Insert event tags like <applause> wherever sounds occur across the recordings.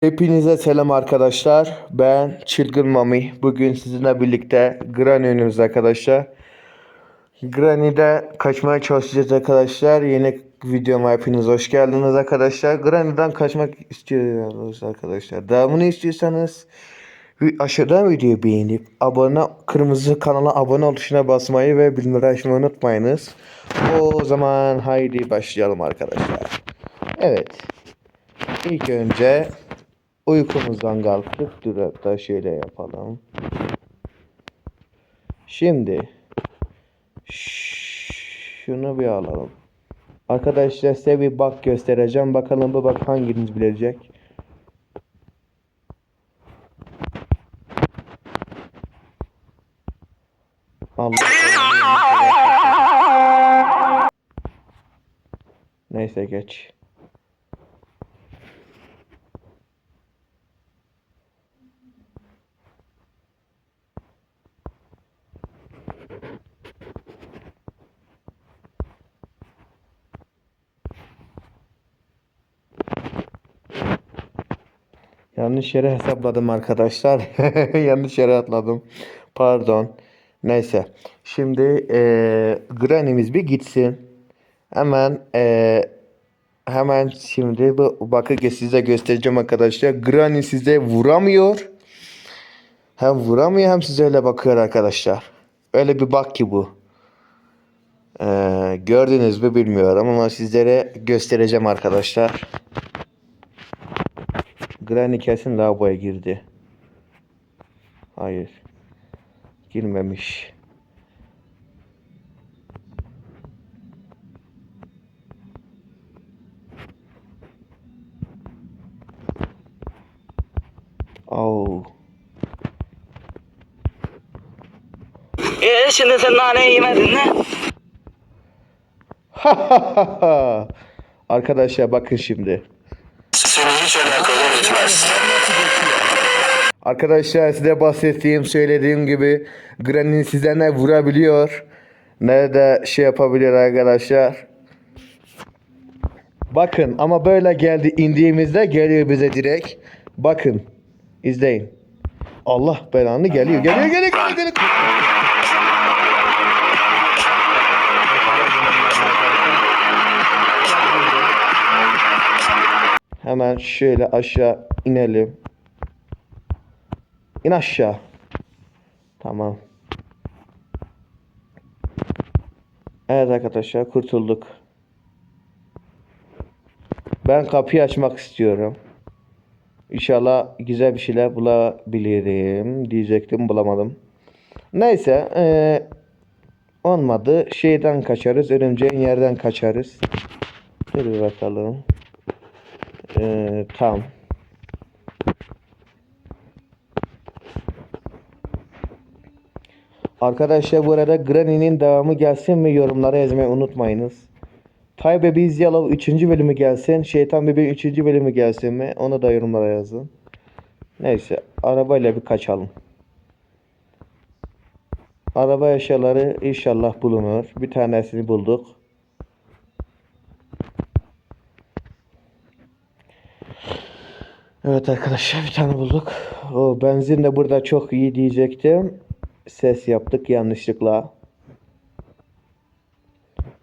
Hepinize selam arkadaşlar. Ben Çılgın Mami. Bugün sizinle birlikte Granny arkadaşlar. Granny'de kaçmaya çalışacağız arkadaşlar. Yeni videoma hepiniz hoş geldiniz arkadaşlar. Granny'den kaçmak istiyoruz arkadaşlar. Devamını istiyorsanız aşağıdan videoyu beğenip abone kırmızı kanala abone ol tuşuna basmayı ve bildirimleri açmayı unutmayınız. O zaman haydi başlayalım arkadaşlar. Evet. İlk önce uykumuzdan kalkıp dur hatta şöyle yapalım. Şimdi şunu bir alalım. Arkadaşlar size bir bak göstereceğim. Bakalım bu bak hanginiz bilecek. Allah. Neyse geç. Yanlış yere hesapladım arkadaşlar. <laughs> Yanlış yere atladım. Pardon. Neyse. Şimdi eee Granny'miz bir gitsin. Hemen eee, hemen şimdi bu bakı size göstereceğim arkadaşlar. Granny size vuramıyor. Hem vuramıyor hem size öyle bakıyor arkadaşlar. Öyle bir bak ki bu. Eee, gördünüz mü bilmiyorum ama sizlere göstereceğim arkadaşlar. Granny kesin lavaboya girdi. Hayır. Girmemiş. Au. Ee, şimdi sen nane yemedin mi? Arkadaşlar bakın şimdi. Arkadaşlar size bahsettiğim söylediğim gibi Granny size ne vurabiliyor ne de şey yapabilir arkadaşlar. Bakın ama böyle geldi indiğimizde geliyor bize direkt. Bakın izleyin. Allah belanı geliyor geliyor geliyor geliyor. geliyor. Hemen şöyle aşağı inelim. İn aşağı. Tamam. Evet arkadaşlar kurtulduk. Ben kapıyı açmak istiyorum. İnşallah güzel bir şeyler bulabilirim diyecektim bulamadım. Neyse eee, olmadı. Şeyden kaçarız. Örümceğin yerden kaçarız. Dur bir bakalım. Eee tam. Arkadaşlar bu arada Granny'nin devamı gelsin mi yorumlara yazmayı unutmayınız. Tay Babies Yellow 3. bölümü gelsin. Şeytan Bebeğin 3. bölümü gelsin mi? Onu da yorumlara yazın. Neyse arabayla bir kaçalım. Araba eşyaları inşallah bulunur. Bir tanesini bulduk. Evet arkadaşlar bir tane bulduk. O benzin de burada çok iyi diyecektim. Ses yaptık yanlışlıkla.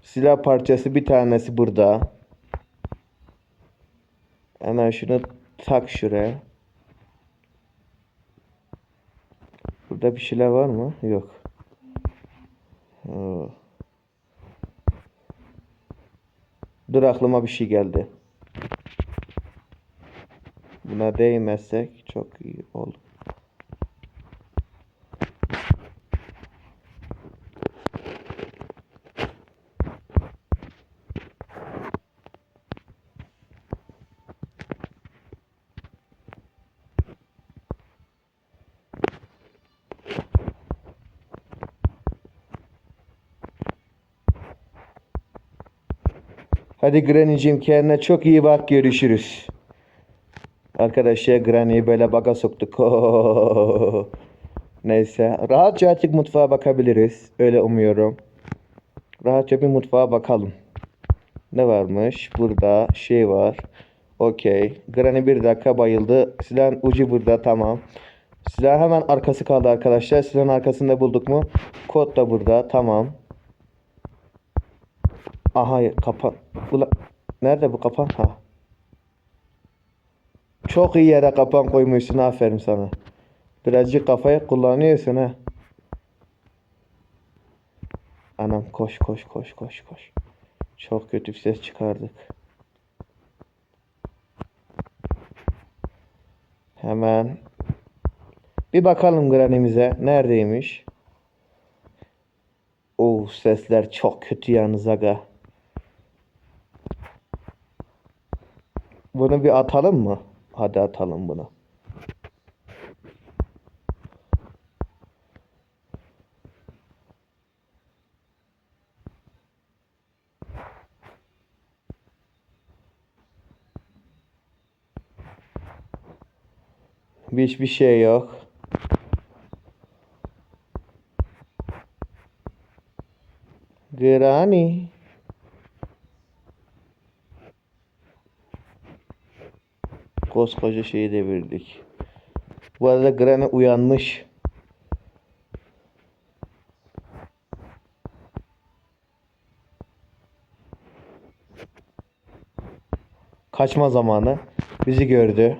Silah parçası bir tanesi burada. Hemen şunu tak şuraya. Burada bir şeyler var mı? Yok. Oo. Dur aklıma bir şey geldi. Buna değmezsek çok iyi olur. Hadi Granny'cim kendine çok iyi bak görüşürüz. Arkadaşlar Granny'yi böyle baga soktuk. <laughs> Neyse rahatça artık mutfağa bakabiliriz. Öyle umuyorum. Rahatça bir mutfağa bakalım. Ne varmış? Burada şey var. Okey. Granny bir dakika bayıldı. Silahın ucu burada tamam. Silah hemen arkası kaldı arkadaşlar. Silahın arkasında bulduk mu? Kod da burada tamam. Aha kapan. Ula nerede bu kapan? Ha. Çok iyi yere kapan koymuşsun aferin sana. Birazcık kafayı kullanıyorsun ha. Anam koş koş koş koş koş. Çok kötü bir ses çıkardık. Hemen bir bakalım granimize neredeymiş? Oo sesler çok kötü yalnız aga. Bunu bir atalım mı? Hadi atalım bunu. Hiçbir şey yok. Granny. Koskoca şeyi devirdik. Bu arada Granny uyanmış. Kaçma zamanı. Bizi gördü.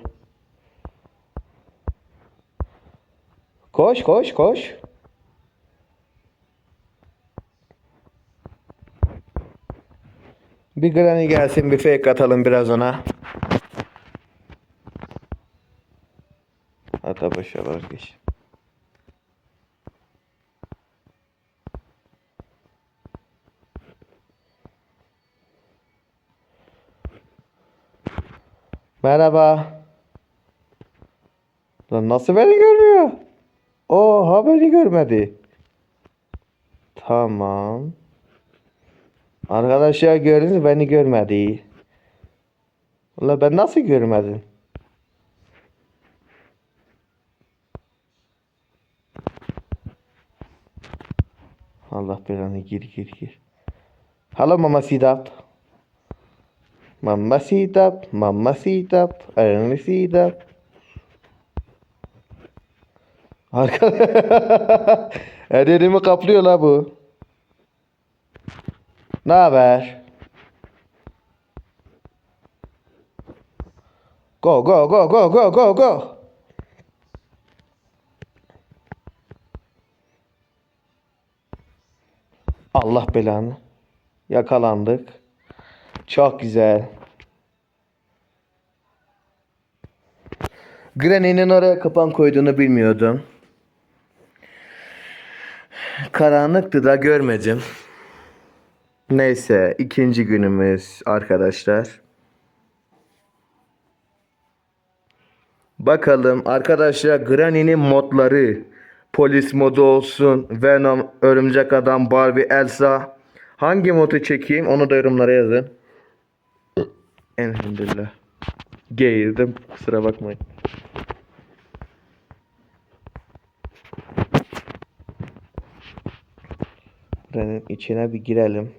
Koş koş koş. Bir Granny gelsin bir fake atalım biraz ona. Boşa vazgeç. Merhaba. Lan nasıl beni görmüyor? Oha beni görmedi. Tamam. Arkadaşlar gördünüz beni görmedi. Ulan ben nasıl görmedim? Allah belanı gir gir gir. Hello mamacita. Mamacita, mamacita, mamacita. Arka <laughs> Her yerimi kaplıyor la bu. Ne haber? Go go go go go go go. Allah belanı. Yakalandık. Çok güzel. Granny'nin oraya kapan koyduğunu bilmiyordum. Karanlıktı da görmedim. Neyse ikinci günümüz arkadaşlar. Bakalım arkadaşlar Granny'nin modları. Polis modu olsun. Venom, Örümcek Adam, Barbie, Elsa. Hangi modu çekeyim onu da yorumlara yazın. Elhamdülillah. Geğirdim kusura bakmayın. Buranın içine bir girelim.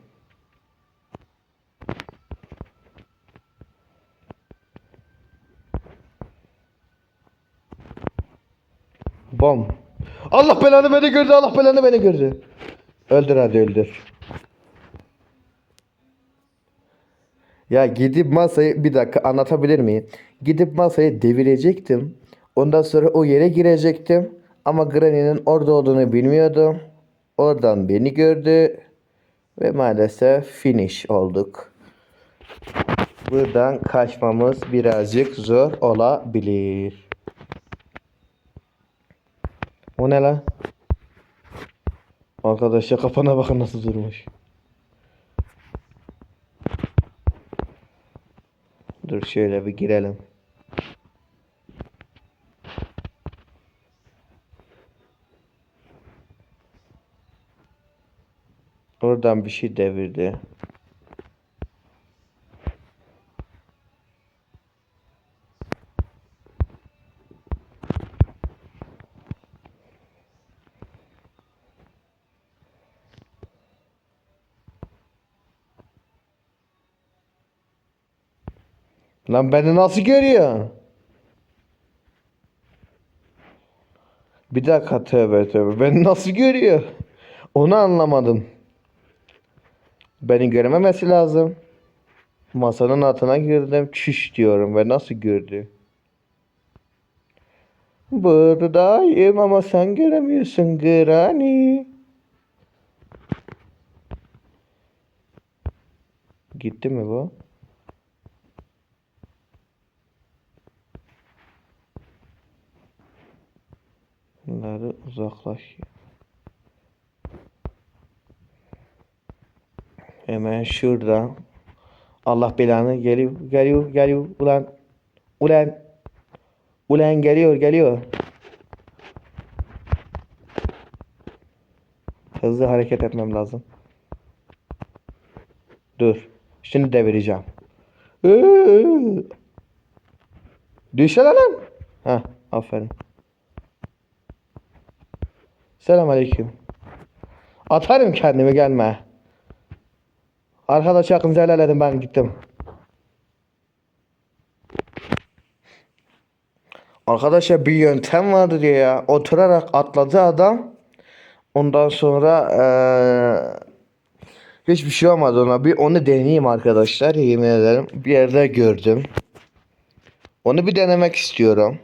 Bom. Allah belanı beni gördü. Allah belanı beni gördü. Öldür hadi öldür. Ya gidip masayı bir dakika anlatabilir miyim? Gidip masayı devirecektim. Ondan sonra o yere girecektim. Ama Granny'nin orada olduğunu bilmiyordum. Oradan beni gördü. Ve maalesef finish olduk. Buradan kaçmamız birazcık zor olabilir. O ne lan? Arkadaşlar kafana bakın nasıl durmuş. Dur şöyle bir girelim. Oradan bir şey devirdi. Lan beni nasıl görüyor? Bir dakika tövbe tövbe. Beni nasıl görüyor? Onu anlamadım. Beni görmemesi lazım. Masanın altına girdim. Çüş diyorum ve nasıl gördü? Buradayım ama sen göremiyorsun Granny. Gitti mi bu? Bunları uzaklaş. Hemen şurada. Allah belanı geliyor, geliyor, geliyor. Ulan, ulan, ulan geliyor, geliyor. Hızlı hareket etmem lazım. Dur. Şimdi devireceğim. Düşsene lan. Heh, aferin. Selam aleyküm. Atarım kendimi gelme. Arkadaş hakkınızı helal edin ben gittim. Arkadaşlar bir yöntem vardı diye ya. Oturarak atladı adam. Ondan sonra eee hiçbir şey olmadı ona. Bir onu deneyeyim arkadaşlar. Yemin ederim. Bir yerde gördüm. Onu bir denemek istiyorum.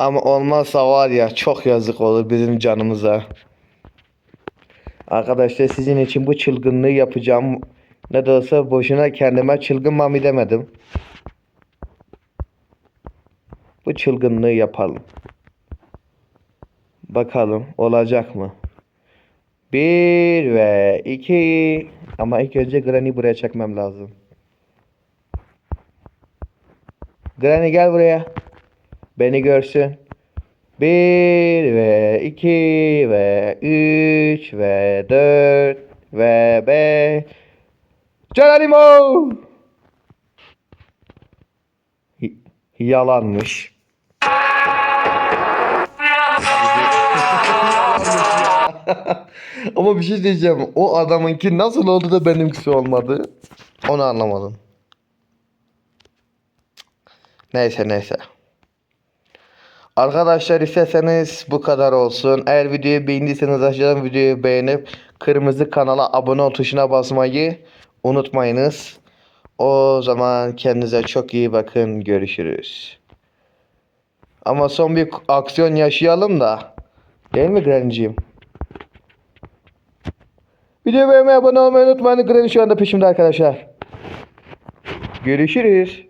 Ama olmazsa var ya çok yazık olur bizim canımıza. Arkadaşlar sizin için bu çılgınlığı yapacağım. Ne de olsa boşuna kendime çılgın mami demedim. Bu çılgınlığı yapalım. Bakalım olacak mı? Bir ve iki. Ama ilk önce Granny buraya çekmem lazım. Granny gel buraya. Beni görsün. Bir ve iki ve üç ve dört ve beş. Geronimo! Yalanmış. <laughs> Ama bir şey diyeceğim. O adamınki nasıl oldu da benimkisi olmadı? Onu anlamadım. Neyse neyse. Arkadaşlar isterseniz bu kadar olsun. Eğer videoyu beğendiyseniz aşağıdan videoyu beğenip kırmızı kanala abone ol tuşuna basmayı unutmayınız. O zaman kendinize çok iyi bakın. Görüşürüz. Ama son bir aksiyon yaşayalım da. Değil mi Granny'ciğim? Videoyu beğenmeyi abone olmayı unutmayın. Granny şu anda peşimde arkadaşlar. Görüşürüz.